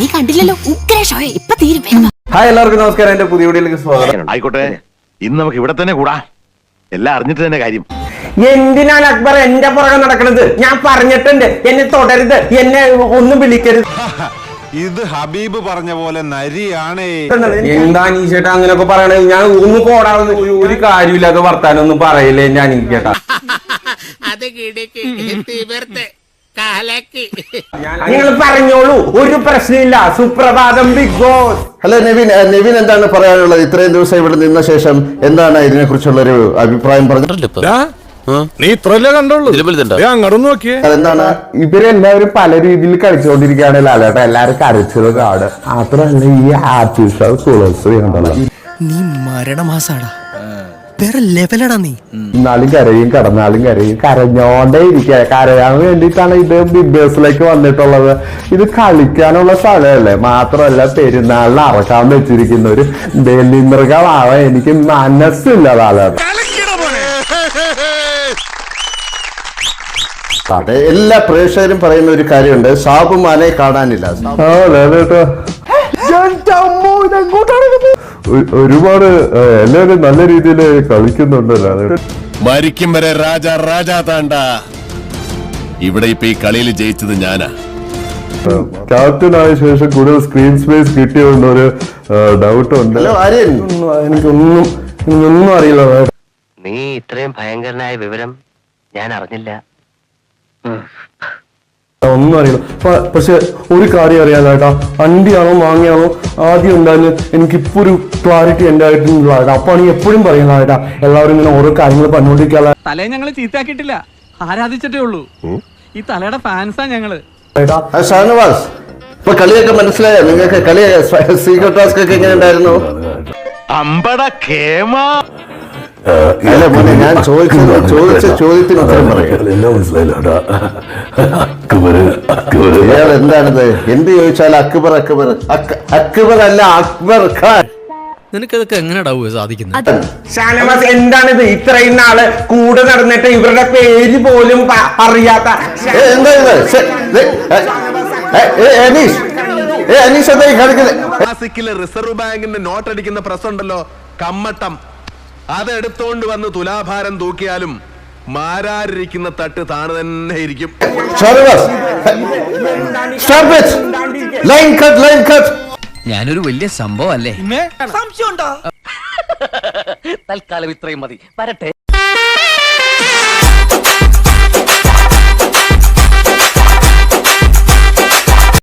കണ്ടില്ലല്ലോ? ഉഗ്ര ഷോയെ ഇപ്പൊ തീരും. ഹായ് എല്ലാവർക്കും നമസ്കാരം. എന്റെ പുതിയ വീഡിയോയിലേക്ക് സ്വാഗതം. ആയിക്കോട്ടെ ഇന്ന് നമുക്ക് ഇവിടെ തന്നെ കൂടാ. എല്ലാം അറിഞ്ഞിട്ട് തന്നെ കാര്യം. എന്തിനാണ് അക്ബർ എന്റെ പുറകെ നടക്കണത്? ഞാൻ പറഞ്ഞിട്ടുണ്ട്. എന്നെ തുടരുത്. എന്നെ ഒന്നും വിളിക്കരുത്. ഇത് ഹബീബ് പറഞ്ഞ പോലെ നരിയാണേ. എന്താ നീ ചേട്ടാ അങ്ങനെയൊക്കെ പറയണത്? ഞാൻ ഒന്ന് പോടാവുന്ന ഒരു കാര്യമില്ലാതെ വർത്താനൊന്നും പറയില്ലേ ഞാൻ ചേട്ടാ? അത് കിടക്ക് കാലക്ക്. നിങ്ങൾ പറഞ്ഞോളൂ ഒരു പ്രശ്നമില്ല. സുപ്രഭാതം Bigg Boss. Hello Nevin Nivin എന്താണ് പറയാനുള്ളത്? ഇത്രയും ദിവസം ഇവിടെ നിന്ന ശേഷം എന്താണ് ഇതിനെ കുറിച്ചുള്ള ഒരു അഭിപ്രായം പറഞ്ഞിട്ടില്ല നീ ഇത്രല്ലേ കണ്ടുള്ളൂ? അങ്ങോട്ട് നോക്കിയേ. എന്താണ് ഇവരെല്ലാവരും പല രീതിയിൽ കളിച്ചുകൊണ്ടിരിക്കുകയാണ് ലാലേട്ട എല്ലാരും കരച്ചത് കാട്. മാത്രമല്ല ഈ തുളസി കണ്ടല്ലോ നീ മരണമാസാടാ. വേറെ ലെവലടാ നീ. ഇന്നാലും കരയും കടന്നാലും കരയും. കരഞ്ഞോണ്ടേ ഇരിക്കുക കരയാൻ വേണ്ടിയിട്ടാണ് ഇത് ബിഗ് ബോസിലേക്ക് വന്നിട്ടുള്ളത്. ഇത് കളിക്കാനുള്ള സ്ഥലമല്ലേ? മാത്രമല്ല പെരുന്നാളിന് അറക്കാൻ വെച്ചിരിക്കുന്ന ഒരു ബലിമൃഗമാവാൻ എനിക്ക് മനസ്സില്ല ലാലേട്ട അതെ എല്ലാ പ്രേക്ഷകരും പറയുന്ന ഒരു കാര്യമുണ്ട്. സാബുമാനെ കാണാനില്ല. ഒരുപാട് എല്ലാവരും നല്ല രീതിയിൽ കളിക്കുന്നുണ്ടല്ലോ. മരിക്കും വരെ രാജ രാജാ താണ്ട. ഇവിടെ ഇപ്പൊ ഈ കളിയിൽ ജയിച്ചത് ഞാനാ. ക്യാപ്റ്റൻ ആയ ശേഷം കൂടുതൽ സ്ക്രീൻ സ്പേസ് കിട്ടിയതുകൊണ്ട് ഒരു ഡൗട്ട് ഉണ്ട്. ഒന്നും എനിക്കൊന്നും എനിക്കൊന്നും അറിയില്ല നീ ഇത്രയും ഭയങ്കരനായ വിവരം ഞാൻ അറിഞ്ഞില്ല. ഒന്നും അറിയില്ല. പക്ഷെ ഒരു കാര്യം അറിയാനായിട്ടാ. അണ്ടിയാണോ മാങ്ങയാണോ ആദ്യം ഉണ്ടായിരുന്നു എനിക്കിപ്പോ ഒരു ക്ലാരിറ്റി എന്റെ ആയിട്ടില്ല ചേട്ടാ അപ്പൊ ആണ് എപ്പോഴും പറയുന്നതായിട്ടാ എല്ലാവരും ഇങ്ങനെ ഓരോ കാര്യങ്ങൾ പറഞ്ഞുകൊണ്ടിരിക്കാതെ തലയെ ഞങ്ങൾ ചീത്താക്കിയിട്ടില്ല. ആരാധിച്ചിട്ടേ ഉള്ളൂ. ഈ തലയുടെ ഫാൻസാ ഞങ്ങൾ. ഷാനവാസ് ഇപ്പൊ കളിയൊക്കെ മനസ്സിലായോ? നിങ്ങൾക്ക് കളി സീക്രട്ട് ടാസ്ക് ഒക്കെ എങ്ങനെ ഉണ്ടായിരുന്നു? അമ്പട കേമ അല്ല മോനെ ഞാൻ ചോദിച്ചത് ചോദിച്ച ചോദ്യത്തിന് ഉത്തരം പറയും. ഇയാൾ എന്താണിത്? എന്ത് ചോദിച്ചാൽ അക്ബർ അക്ബർ. അക്- അക്ബർ അല്ല അക്ബർ ഖാൻ. നിനക്കതൊക്കെ എങ്ങനെയാ സാധിക്കുന്നത് ഷാനവാസ് എന്താണിത്? ഇത്രയും നാൾ കൂടെ നടന്നിട്ട് ഇവരുടെ പേര് പോലും അറിയാത്ത റിസർവ് ബാങ്കിന്റെ നോട്ട് അടിക്കുന്ന പ്രസ് ഉണ്ടല്ലോ. കമ്മട്ടം. അതെടുത്തോണ്ട് വന്ന് തുലാഭാരം തൂക്കിയാലും മാരാരിരിക്കുന്ന തട്ട് താണു തന്നെ ഇരിക്കും. Shanavas line cut line cut ഞാനൊരു വലിയ സംഭവം അല്ലേ? തൽക്കാലം ഇത്രയും മതി. വരട്ടെ.